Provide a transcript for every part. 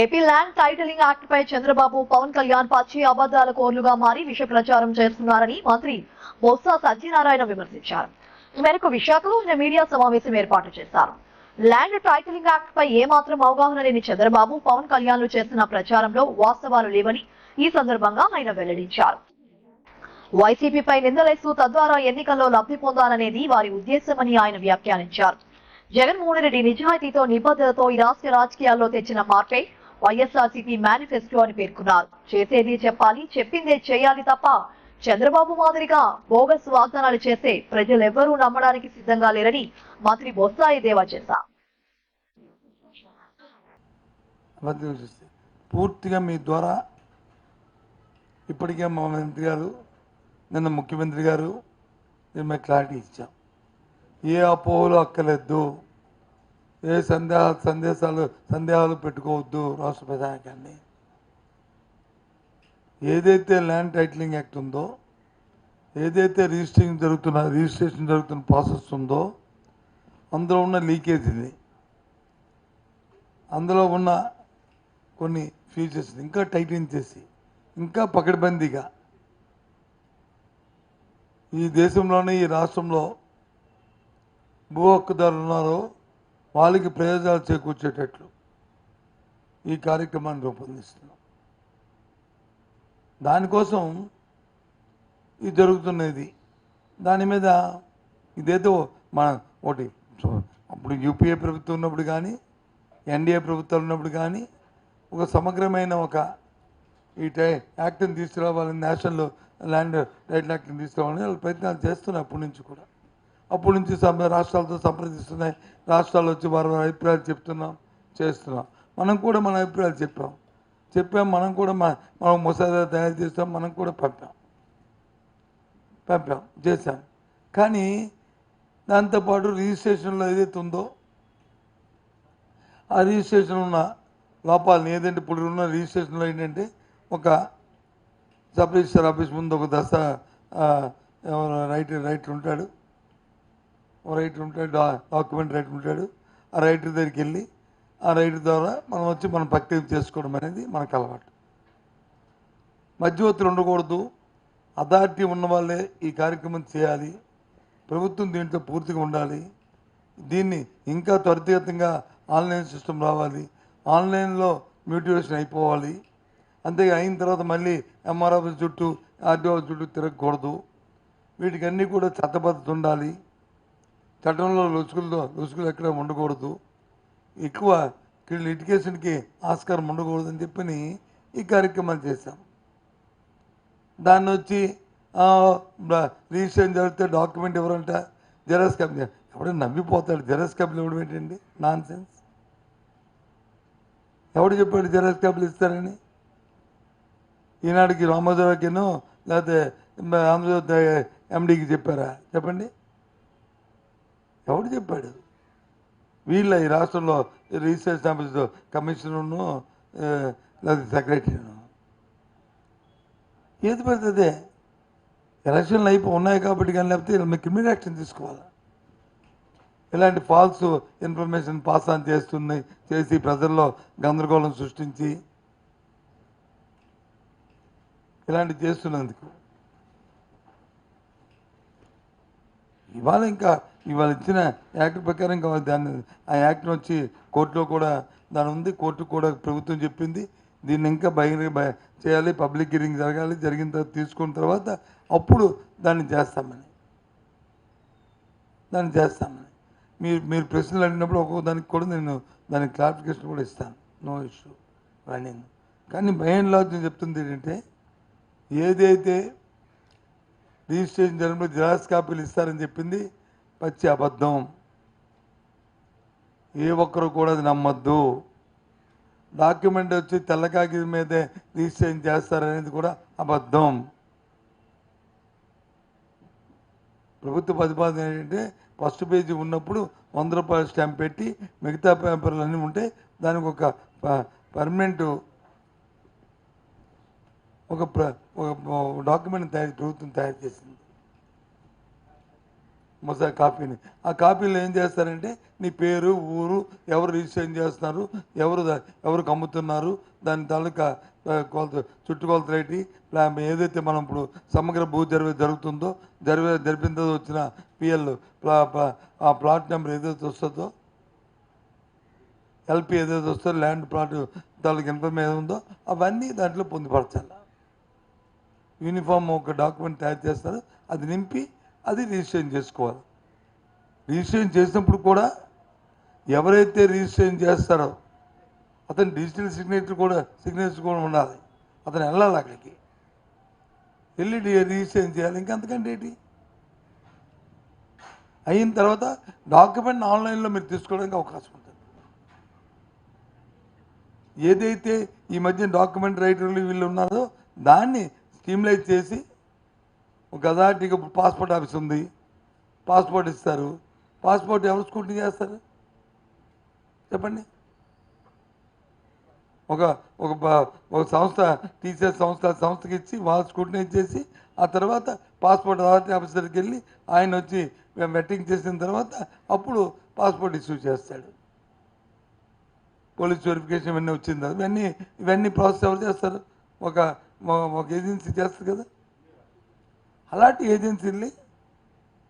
AP land titling act పై చంద్రబాబు పవన్ కళ్యాణ్ పచ్చి అబద్దాల కోర్లుగా మారి విష ప్రచారం చేస్తున్నారని మంత్రి బొత్స సత్యనారాయణ విమర్శించారు. ఈ మేరకు విశాఖలో నిన్న మీడియా సమావేశం ఏర్పాటు చేశారు. ల్యాండ్ టైటిలింగ్ యాక్ట్ పై ఏమాత్రం అవగాహన లేని చంద్రబాబు పవన్ కళ్యాణ్లు చేస్తున్న ప్రచారంలో వాస్తవాలు లేవని ఈ సందర్భంగా ఆయన వెల్లడించారు. వైసీపీపై నిందలేస్తూ తద్వారా ఎన్నికల్లో లబ్ధి పొందాలనేది వారి ఉద్దేశమని ఆయన వ్యాఖ్యానించారు. జగన్మోహన్ రెడ్డి నిజాయితీతో నిబద్ధతతో ఈ రాష్ట్ర రాజకీయాల్లో తెచ్చిన మార్పే వైఎస్ఆర్సీపీ మేనిఫెస్టో అని పేర్కొన్నారు. చేసేది చెప్పాలి చెప్పిందే చేయాలి తప్ప చంద్రబాబు మాదిరిగా బోగస్ వాగ్దానాలు చేస్తే ప్రజలెవ్వరూ నమ్మడానికి సిద్ధంగా లేరని మంత్రి బొత్స దేవా చేశారు. పూర్తిగా మీ ద్వారా ఇప్పటికే మా మంత్రి గారు నిన్న ముఖ్యమంత్రి గారు నేను మేము క్లారిటీ ఇచ్చాం. ఏ అపోహలు అక్కర్లేదు. ఏ సందేహ సందేశాలు సందేహాలు పెట్టుకోవద్దు రాష్ట్ర ప్రజానికాన్ని ఏదైతే ల్యాండ్ టైటిలింగ్ యాక్ట్ ఉందో ఏదైతే రిజిస్ట్రింగ్ జరుగుతున్న రిజిస్ట్రేషన్ జరుగుతున్న ప్రాసెస్ ఉందో అందులో ఉన్న లీకేజ్ ఇది. అందులో ఉన్న కొన్ని ఫీచర్స్ ఇంకా టైటిన్ చేసి ఇంకా పకడ్బందీగా ఈ దేశంలోనే ఈ రాష్ట్రంలో భూ హక్కుదారులు ఉన్నారో వాళ్ళకి ప్రయోజనాలు చేకూర్చేటట్లు ఈ కార్యక్రమాన్ని రూపొందిస్తున్నాం. దానికోసం ఇది జరుగుతున్నది. దాని మీద ఇదేదో మన ఒకటి అప్పుడు యూపీఏ ప్రభుత్వం ఉన్నప్పుడు కానీ ఎన్డీఏ ప్రభుత్వాలు ఉన్నప్పుడు కానీ ఒక సమగ్రమైన ఒక ఈ టై యాక్ట్ని తీసుకురావాలని నేషనల్ ల్యాండ్ టైటిల్ యాక్ట్ని తీసుకురావాలని వాళ్ళు ప్రయత్నాలు చేస్తున్నారు అప్పటి నుంచి కూడా. అప్పటి నుంచి రాష్ట్రాలతో సంప్రదిస్తున్నాయి. రాష్ట్రాలు వచ్చి వారి వారి అభిప్రాయాలు చెప్తున్నాం చేస్తున్నాం. మనం కూడా మన అభిప్రాయాలు చెప్పాం. చెప్పాం మనం కూడా మన మనం ముసాదా తయారు చేస్తాం మనం కూడా పంపాం. పంపాం చేశాం. కానీ దాంతోపాటు రిజిస్ట్రేషన్లో ఏదైతే ఉందో ఆ రిజిస్ట్రేషన్ ఉన్న లోపాలను ఏదంటే ఇప్పుడు ఉన్న రిజిస్ట్రేషన్లో ఏంటంటే ఒక సబ్ రిజిస్టర్ ఆఫీస్ ముందు ఒక దశ రైటర్ రైటర్ ఉంటాడు. రైటర్ ఉంటాడు డా- డాక్యుమెంట్ రైటర్ ఉంటాడు. ఆ రైటర్ దగ్గరికి వెళ్ళి ఆ రైటర్ ద్వారా మనం వచ్చి మనం ప్రక్రియ చేసుకోవడం అనేది మనకు అలవాటు. మధ్యవర్తులు ఉండకూడదు. అథారిటీ ఉన్న వాళ్ళే ఈ కార్యక్రమం చేయాలి. ప్రభుత్వం దీంట్లో పూర్తిగా ఉండాలి. దీన్ని ఇంకా త్వరితగతంగా ఆన్లైన్ సిస్టమ్ రావాలి. ఆన్లైన్లో మ్యూటివేషన్ అయిపోవాలి. అంతే అయిన తర్వాత మళ్ళీ ఎంఆర్ఆఫీస్ చుట్టూ ఆర్డీఓ చుట్టూ తిరగకూడదు. వీటికన్నీ కూడా చట్టబద్ధత ఉండాలి. చట్టంలో లొసుగులతో లొసుగులు ఎక్కడ ఉండకూడదు ఎక్కువ లిటికేషన్కి ఆస్కారం ఉండకూడదు అని చెప్పని ఈ కార్యక్రమాలు చేశాం. దాన్ని వచ్చి రిజిస్ట్రేషన్ జరిగితే డాక్యుమెంట్ ఎవరంట? జెరాక్స్ కాపీ ఎవడైనా నమ్మిపోతాడు జెరాక్స్ కాపీలు ఇవ్వడం ఏంటండి? నాన్ సెన్స్ ఎవడు చెప్పాడు జెరాక్స్ కాపీలు ఇస్తారని? ఈనాటికి రామోజీరావుకిను లేకపోతే ఆంధ్రజ్యోతి ఎండీకి చెప్పారా? చెప్పండి. ఎవడు చెప్పాడు? వీళ్ళ ఈ రాష్ట్రంలో రిజిస్ట్రేషన్ ఆఫీస్ కమిషనర్ను లేదా సెక్రటరీను. ఏది పడుతుంది ఎలక్షన్లు అయిపో ఉన్నాయి కాబట్టి కానీ లేకపోతే మేము క్రిమినల్ యాక్షన్ తీసుకోవాలి? ఇలాంటి ఫాల్స్ ఇన్ఫర్మేషన్ పాస్ ఆన్ చేస్తున్నాయి చేసి ప్రజల్లో గందరగోళం సృష్టించి ఇలాంటివి చేస్తున్నందుకు. ఇవాళ ఇంకా ఇవాళ ఇచ్చిన యాక్ట్ ప్రకారం ఇంకా దాన్ని ఆ యాక్ట్ని వచ్చి కోర్టులో కూడా దాని ఉంది కోర్టు కూడా ప్రభుత్వం చెప్పింది. దీన్ని ఇంకా బహిరంగ బ- చేయాలి పబ్లిక్ హియరింగ్ జరగాలి జరిగిన తర్వాత తీసుకున్న తర్వాత అప్పుడు దాన్ని చేస్తామని. దాన్ని చేస్తామని. మీరు మీరు ప్రశ్నలు అడిగినప్పుడు ఒక్కొక్క దానికి కూడా నేను దానికి క్లారిఫికేషన్ కూడా ఇస్తాను. No issue. రన్నింగ్ కానీ మెయిన్ లాజ్ నేను చెప్తుంది ఏంటంటే ఏదైతే రిజిస్ట్రేషన్ జరిగినప్పుడు జిరాక్స్ కాపీలు ఇస్తారని చెప్పింది పచ్చి అబద్ధం. ఏ ఒక్కరు కూడా అది నమ్మద్దు. డాక్యుమెంట్ వచ్చి తెల్ల కాగితం మీదే రిజిస్ట్రేషన్ చేస్తారనేది కూడా అబద్ధం. ప్రభుత్వ ప్రతిపాదన ఏంటంటే ఫస్ట్ పేజీ ఉన్నప్పుడు వంద రూపాయల స్టాంప్ పెట్టి మిగతా పేపర్లు అన్నీ ఉంటే దానికి ఒక పర్మనెంట్ ఒక ప్ర ఒక డాక్యుమెంట్ తయారు ప్రభుత్వం తయారు చేసింది. మొసా కాపీని. ఆ కాపీలో ఏం చేస్తారంటే నీ పేరు ఊరు ఎవరు రిజిస్ట్రేషన్ చేస్తున్నారు ఎవరు దా- ఎవరికి అమ్ముతున్నారు దాని తాలూకా కొలత చుట్టుకొలత రేటి ఏదైతే మనం ఇప్పుడు సమగ్ర భూ జరిగే జరుగుతుందో జరిగే జరిపిన వచ్చిన పిఎల్ ఆ ప్లాట్ నెంబర్ ఏదైతే వస్తుందో ఎల్పి ఏదైతే వస్తుందో ల్యాండ్ ప్లాట్ తాలూకు ఇన్ఫర్మేషన్ ఉందో అవన్నీ దాంట్లో పొందుపరచాలి. యూనిఫామ్ ఒక డాక్యుమెంట్ తయారు చేస్తారు అది నింపి అది రిజిస్ట్రేషన్ చేసుకోవాలి. రిజిస్ట్రేషన్ చేసినప్పుడు కూడా ఎవరైతే రిజిస్ట్రేషన్ చేస్తారో అతను డిజిటల్ సిగ్నేచర్ కూడా సిగ్నేచర్ కూడా ఉండాలి. అతను వెళ్ళాలి అక్కడికి. వెళ్ళి రిజిస్ట్రేషన్ చేయాలి. ఇంకంతకంటే ఏంటి? అయిన తర్వాత డాక్యుమెంట్ ఆన్లైన్లో మీరు తీసుకోవడానికి అవకాశం ఉంటుంది. ఏదైతే ఈ మధ్య డాక్యుమెంట్ రైటర్లు వీళ్ళు ఉన్నారో దాన్ని స్టీమ్లైజ్ చేసి ఒక అథారిటీకి పాస్పోర్ట్ ఆఫీస్ ఉంది. పాస్పోర్ట్ ఇస్తారు. పాస్పోర్ట్ ఎవరు స్కూటీ చేస్తారు? చెప్పండి. ఒక ఒక ఒక సంస్థ టీచర్ సంస్థ సంస్థకి ఇచ్చి వాళ్ళ స్కూటీని ఇచ్చేసి ఆ తర్వాత పాస్పోర్ట్ అథారిటీ ఆఫీసర్కి వెళ్ళి ఆయన వచ్చి మెట్టింగ్ చేసిన తర్వాత అప్పుడు పాస్పోర్ట్ ఇష్యూ చేస్తాడు. పోలీస్ వెరిఫికేషన్ ఇవన్నీ వచ్చింది. ఇవన్నీ ఇవన్నీ ప్రాసెస్ ఎవరు చేస్తారు? ఒక ఒక- ఒక ఏజెన్సీ చేస్తుంది కదా. అలాంటి ఏజెన్సీని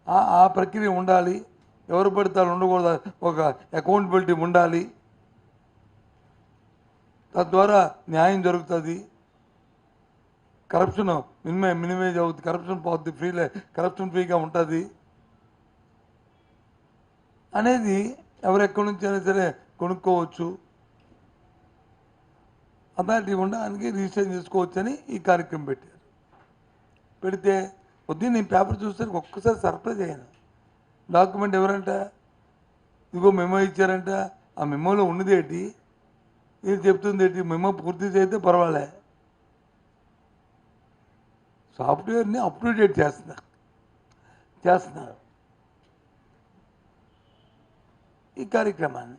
ఆ ఆ ప్రక్రియ ఉండాలి. ఎవరు పడితే వాళ్ళు ఉండకూడదు. ఒక అకౌంటబిలిటీ ఉండాలి. తద్వారా న్యాయం జరుగుతుంది. కరప్షన్ మినిమై మినిమైజ్ అవుతుంది కరప్షన్ పోతుంది ఫ్రీలే కరప్షన్ ఫ్రీగా ఉంటుంది. అనేది ఎవరెక్కడి నుంచి అయినా సరే కొనుక్కోవచ్చు. అథారిటీ ఉండడానికి రిజిస్ట్రేషన్ చేసుకోవచ్చని ఈ కార్యక్రమం పెట్టారు. పెడితే పొద్దున్న నేను పేపర్ చూస్తే ఒక్కసారి సర్ప్రైజ్ అయ్యాను. డాక్యుమెంట్ ఎవరంట? ఇదిగో మెమో ఇచ్చారంట. ఆ మెమోలో ఉన్నది ఏంటి? ఇది చెప్తుంది ఏంటి? మెమో పూర్తి చేస్తే పర్వాలే. సాఫ్ట్వేర్ని అప్ టు డేట్ చేస్తున్నారు. చేస్తున్నారు. ఈ కార్యక్రమాన్ని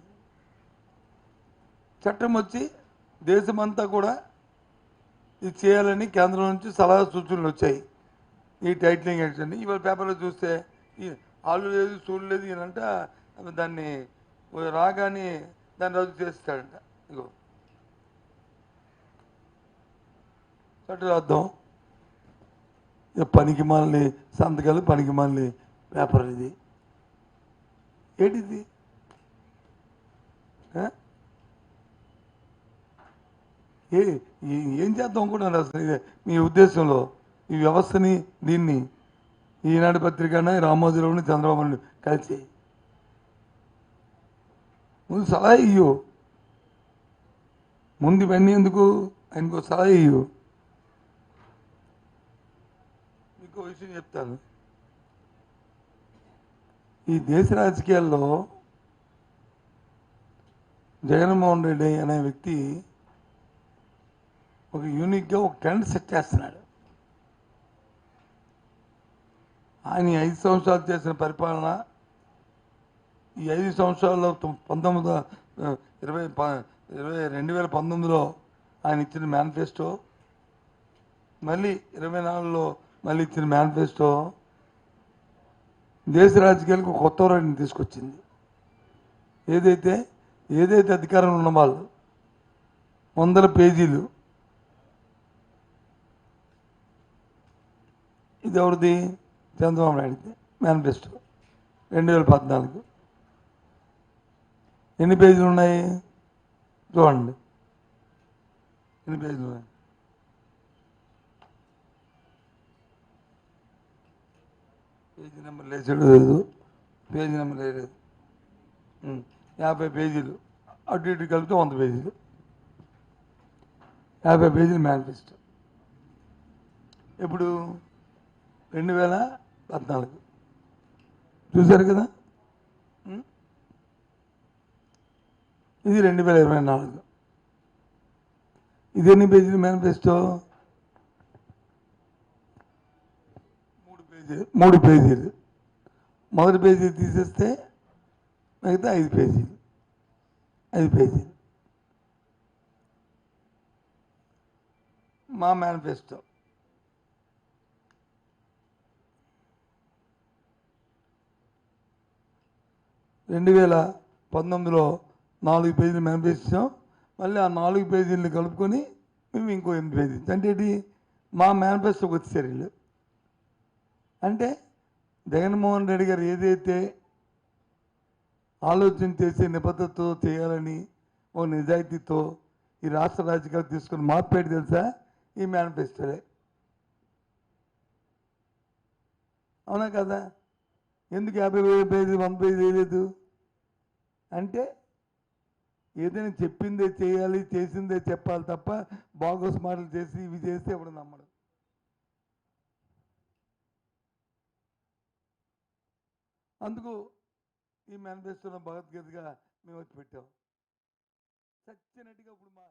చట్టం వచ్చి దేశమంతా కూడా ఇది చేయాలని కేంద్రం నుంచి సలహా సూచనలు వచ్చాయి. ఈ టైటిలింగ్ ఎడిషన్ ఇవాళ పేపర్లో చూస్తే ఆళ్ళు ఆలు లేదు సూడు లేదు ఈయనంట దాన్ని రాగానే దాన్ని రద్దు చేస్తాడంట. ఇగో. చట్టరాద్దాం ఇక పనికి మాలని సంతకాలు పనికి మాలని పేపర్ ఇది. ఏంటిది? ఏ ఏం చేద్దాం అనుకుంటున్నారు అసలు? మీ ఉద్దేశంలో? ఈ వ్యవస్థని దీన్ని ఈనాడు పత్రికన రామోజీరావుని చంద్రబాబు నాయుడు కలిసి. ముందు సలహా ఇయ్యు. ముందు ఇవన్నీ ఎందుకు? ఆయనకు సలహా ఇయ్యు. మీకు విషయం చెప్తాను. ఈ దేశ రాజకీయాల్లో జగన్మోహన్ రెడ్డి అనే వ్యక్తి ఒక యూనిక్గా ఒక ట్రెండ్ సెట్ చేస్తున్నాడు. ఆయన ఐదు సంవత్సరాలు చేసిన పరిపాలన ఈ ఐదు సంవత్సరాల్లో పంతొమ్మిది ఇరవై ప- ఇరవై రెండు వేల పంతొమ్మిదిలో ఆయన ఇచ్చిన మేనిఫెస్టో మళ్ళీ ఇరవై నాలుగులో మళ్ళీ ఇచ్చిన మేనిఫెస్టో దేశ రాజకీయాలకు కొత్త రైడ్ని తీసుకొచ్చింది. ఏదైతే ఏదైతే అధికారంలో ఉన్న వాళ్ళు వందల పేజీలు ఇది ఎవరిది చంద్రబాబు నాయుడుది మేనిఫెస్టో. రెండు వేల పద్నాలుగు. ఎన్ని పేజీలు ఉన్నాయి? చూడండి. ఎన్ని పేజీలు ఉన్నాయి? పేజీ నెంబర్ లేచాడు లేదు. పేజీ నెంబర్ లేదు యాభై పేజీలు. అటు ఇటు కలిపితే వంద పేజీలు. యాభై పేజీలు మేనిఫెస్టో. ఇప్పుడు రెండు వేల పద్నాలుగు. చూశారు కదా? ఇది రెండు వేల ఇరవై నాలుగు. ఇది ఎన్ని పేజీలు మేనిఫెస్టో మూడు పేజీలు మూడు పేజీలు మొదటి పేజీ తీసేస్తే మిగతా ఐదు పేజీలు ఐదు పేజీలు మా మేనిఫెస్టో రెండు వేల పంతొమ్మిదిలో నాలుగు పేజీలు మేనిఫెస్టో మళ్ళీ ఆ నాలుగు పేజీలను కలుపుకొని మేము ఇంకో ఎనిమిది పేజీలు. అంటే మా మేనిఫెస్టోకి వచ్చేసారు వీళ్ళు. అంటే జగన్మోహన్ రెడ్డి గారు ఏదైతే ఆలోచన చేసే నిబద్ధతతో చేయాలని ఓ నిజాయితీతో ఈ రాష్ట్ర రాజకీయాలు తీసుకుని మార్పేటి తెలుసా? ఈ మేనిఫెస్టోలే. అవునా కదా? ఎందుకు యాభై వేల పేజీ వంద పేజీ చేయలేదు అంటే ఏదైనా చెప్పిందే చేయాలి చేసిందే చెప్పాలి తప్ప బాగోస్ మాటలు చేసి ఇవి చేస్తే ఎవడు నమ్మడు? అందుకు ఈ మేనిఫెస్టోలో భగవద్గీతగా మేము వచ్చి పెట్టాం. చచ్చినట్టుగా ఇప్పుడు మా